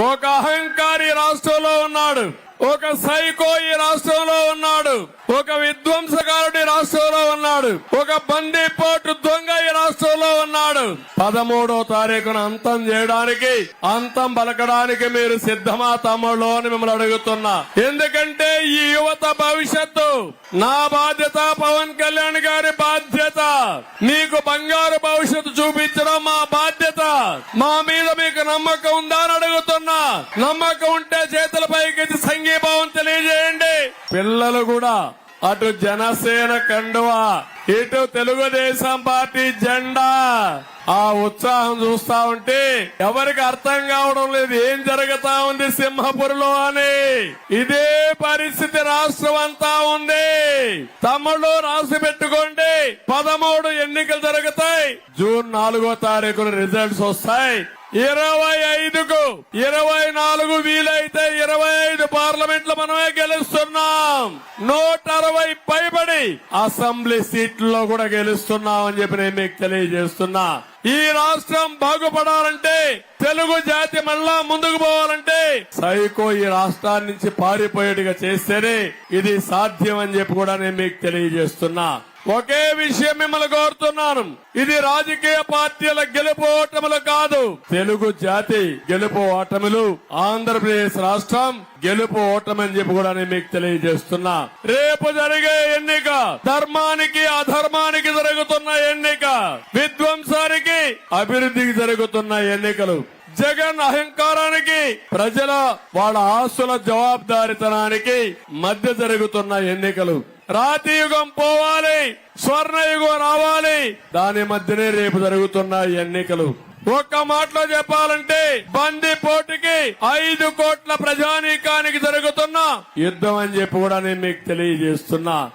ఒక అహంకారి రాష్ట్రంలో ఉన్నాడు. ఒక సైకో ఈ రాష్ట్రంలో ఉన్నాడు. ఒక విధ్వంసకారుడి రాష్ట్రంలో ఉన్నాడు. ఒక బందీపోటు దొంగ ఈ రాష్ట్రంలో ఉన్నాడు. పదమూడో తారీఖున అంతం చేయడానికి అంతం పలకడానికి మీరు సిద్ధమా తమ్ముళ్ళు అని మిమ్మల్ని అడుగుతున్నా. ఎందుకంటే ఈ యువత భవిష్యత్తు నా బాధ్యత పవన్ కళ్యాణ్ గారి బాధ్యత. మీకు బంగారు భవిష్యత్తు చూపించడం మా బాధ్యత. మా మీద మీకు నమ్మకం ఉందా అని నమ్మకం ఉంటే చేతుల పైకి సంఘీభావం తెలియజేయండి. పిల్లలు కూడా అటు జనసేన కండువా ఇటు తెలుగుదేశం పార్టీ జెండా. ఆ ఉత్సాహం చూస్తా ఉంటే ఎవరికి అర్థం కావడం లేదు ఏం జరుగుతా ఉంది సింహపురిలో అని. ఇదే పరిస్థితి రాష్ట్రం అంతా ఉంది. తమ్ముళ్ళు రాసి పెట్టుకోండి పదమూడు ఎన్నికలు జరుగుతాయి. జూన్ నాలుగో తారీఖున రిజల్ట్స్ వస్తాయి. ఇరవై ఐదుకు ఇరవై నాలుగు వీలైతే ఇరవై ఐదు పార్లమెంట్లు మనమే గెలుస్తున్నాం. నూట అరవై పైబడి అసెంబ్లీ సీట్లలో కూడా గెలుస్తున్నాం అని చెప్పి నేను మీకు తెలియజేస్తున్నా. ఈ రాష్ట్రం బాగుపడాలంటే తెలుగు జాతి మళ్ళా ముందుకు పోవాలంటే సైకో ఈ రాష్ట్రాన్ని నుంచి పారిపోయేట్టుగా చేస్తేనే ఇది సాధ్యం అని చెప్పి కూడా నేను మీకు తెలియజేస్తున్నా. ఒకే విషయం మిమ్మల్ని కోరుతున్నాను. ఇది రాజకీయ పార్టీల గెలుపు ఓటములు కాదు. తెలుగు జాతి గెలుపు ఓటములు ఆంధ్రప్రదేశ్ రాష్ట్రం గెలుపు ఓటమని చెప్పి కూడా నేను మీకు తెలియజేస్తున్నా. రేపు జరిగే ఎన్నిక ధర్మానికి అధర్మానికి జరుగుతున్న ఎన్నిక విధ్వంసానికి అభివృద్ధికి జరుగుతున్న ఎన్నికలు జగన్ అహంకారానికి ప్రజల వాళ్ళ ఆస్తుల జవాబుదారితనానికి మధ్య జరుగుతున్న ఎన్నికలు. రాతి యుగం పోవాలి స్వర్ణ యుగం రావాలి. దాని మధ్యనే రేపు జరుగుతున్న ఎన్నికలు. ఒక్క మాటలో చెప్పాలంటే బంది పోటీకి ఐదు కోట్ల ప్రజానీకానికి జరుగుతున్న యుద్ధం అని చెప్పి కూడా నేను మీకు తెలియజేస్తున్నా.